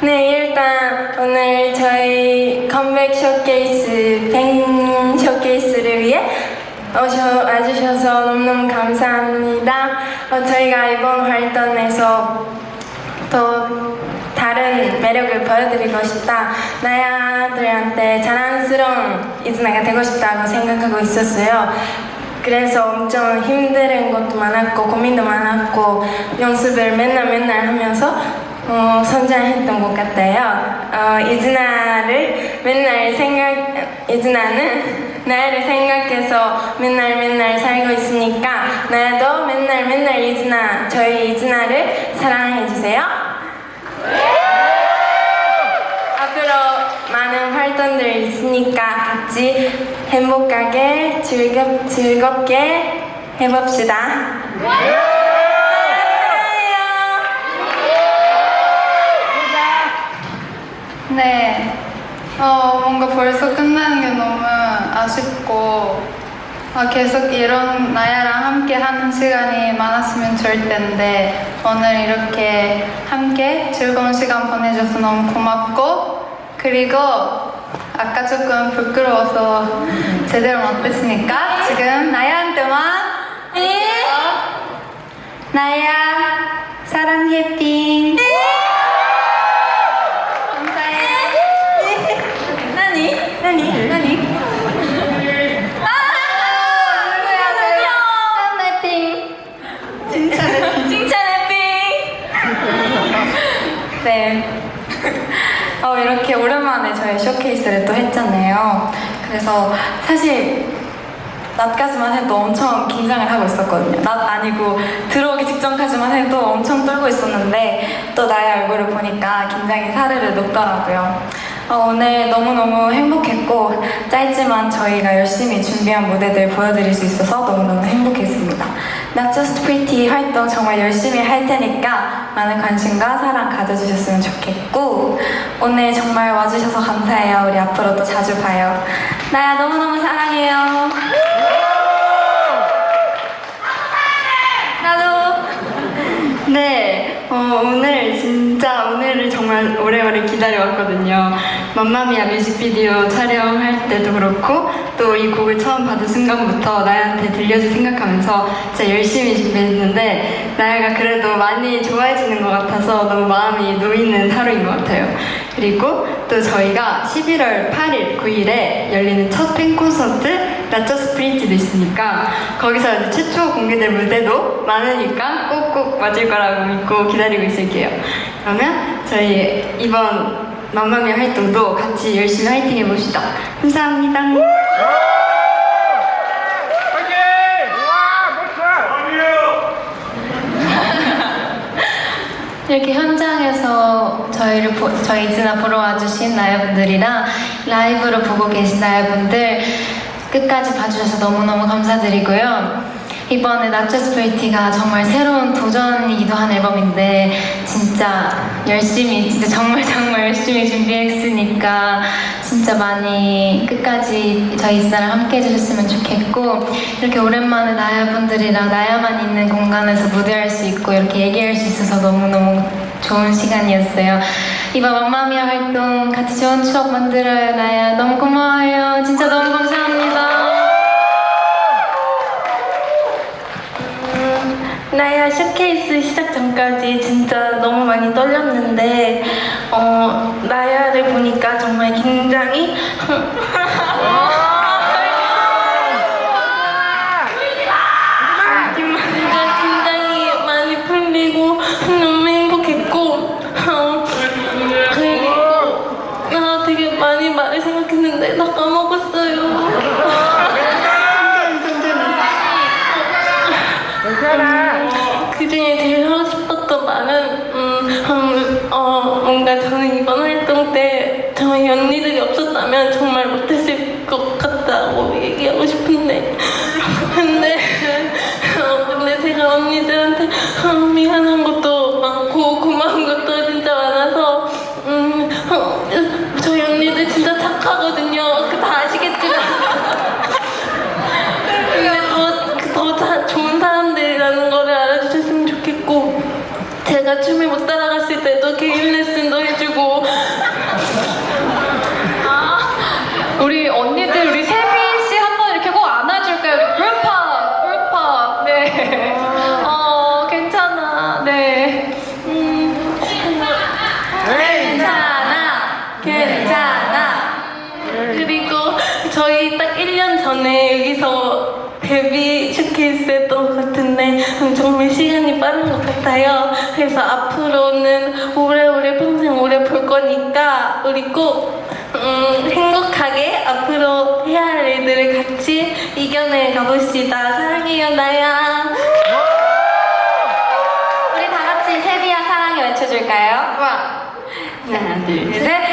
네, 일단 오늘 저희 컴백 쇼케이스 뱅 쇼케이스를 위해 오셔 와주셔서 너무너무 감사합니다. 어, 저희가 이번 활동에서 또 다른 매력을 보여드리고 싶다. 나야들한테 자랑스러운 이즈나가 되고 싶다고 생각하고 있었어요. 그래서 엄청 힘든 것도 많았고 고민도 많았고 연습을 맨날 맨날 하면서 어, 성장했던 것 같아요. 어, 이즈나를 맨날 생각 이즈나는 나를 생각해서 맨날 맨날 살고 있으니까 나도 맨날 맨날 이즈나 저희 이즈나를 사랑해 주세요. 앞으로 많은 활동들 있으니까 같이 행복하게 즐겁, 즐겁게 해봅시다. 사랑해요. 네. 어, 뭔가 벌써 끝나는 게 너무 아쉽고, 아, 계속 이런 나야랑 함께 하는 시간이 많았으면 좋을 텐데, 오늘 이렇게 함께 즐거운 시간 보내줘서 너무 고맙고, 그리고 아까 조금 부끄러워서 제대로 못했으니까 지금 나야한테만 네. 나야 사랑해 삥 네. 어, 이렇게 오랜만에 저희 쇼케이스를 또 했잖아요. 그래서 사실 낮까지만 해도 엄청 긴장을 하고 있었거든요. 낮 아니고 들어오기 직전까지만 해도 엄청 떨고 있었는데 또 나의 얼굴을 보니까 긴장이 사르르 녹더라고요. 어, 오늘 너무너무 행복했고 짧지만 저희가 열심히 준비한 무대들 보여드릴 수 있어서 너무너무 행복했습니다. Not Just Pretty 활동 정말 열심히 할 테니까 많은 관심과 사랑 가져주셨으면 좋겠고 오늘 정말 와주셔서 감사해요. 우리 앞으로 또 자주 봐요. 나야 너무너무 사랑해요. 나도 네, 어, 오늘 진짜 오늘을 정말 오래오래 기다려왔거든요. 맘마미아 뮤직비디오 촬영할 때도 그렇고 또 이 곡을 처음 받은 순간부터 나야한테 들려줄 생각하면서 진짜 열심히 준비했는데 나야가 그래도 많이 좋아해주는 것 같아서 너무 마음이 놓이는 하루인 것 같아요. 그리고 또 저희가 11월 8일, 9일에 열리는 첫 팬콘서트 라처 스프리티도 있으니까 거기서 이제 최초 공개될 무대도 많으니까 꼭꼭 맞을 거라고 믿고 기다리고 있을게요. 그러면 저희 이번 맘마미아 활동도 같이 열심히 화이팅 해봅시다. 감사합니다. 이렇게 현장에서 저희를 보, 저희 이즈나 보러 와주신 나야분들이랑 라이브로 보고 계신 나야분들 끝까지 봐주셔서 너무너무 감사드리고요. 이번에 나체스프리티가 정말 새로운 도전이기도 한 앨범인데 진짜 열심히 진짜 정말 정말 열심히 준비했으니까 진짜 많이 끝까지 저희 이즈나랑 함께 해주셨으면 좋겠고 이렇게 오랜만에 나야 분들이랑 나야만 있는 공간에서 무대할 수 있고 이렇게 얘기할 수 있어서 너무너무 좋은 시간이었어요. 이번 맘마미아 활동 같이 좋은 추억 만들어요 나야 너무 고마워요. 진짜 너무 감사합니다. 나야 쇼케이스 시작 전까지 진짜 너무 많이 떨렸는데 어 나야를 보니까 정말 진짜 긴장이 많이 풀리고 너무 행복했고 어, 되게 많이 말을 생각했는데 나 까먹었어요. 그 중에 제일 하고 싶었던 말은 음, 음, 어, 뭔가 저는 이번 활동 때 저희 언니들이 없었다면 정말 못했을 것 같다고 얘기하고 싶은데 근데 어, 근데 제가 언니들한테 어, 미안한 것도 많고 고마운 것도 진짜 많아서 음, 어, 저희 언니들 진짜 착하거든요. 그다 아시겠지만 자- 좋은 사람들이라는 거를 알아주셨으면 좋겠고 제가 춤을 못 따라갔을 때도 개인 레슨 음, 정말 시간이 빠른 것 같아요. 그래서 앞으로는 오래오래 평생 오래 볼 거니까 우리 꼭 음, 행복하게 앞으로 해야 할 일들을 같이 이겨내 가봅시다. 사랑해요, 나야. 우리 다 같이 세비야 사랑해 외쳐줄까요? 하나 둘 셋.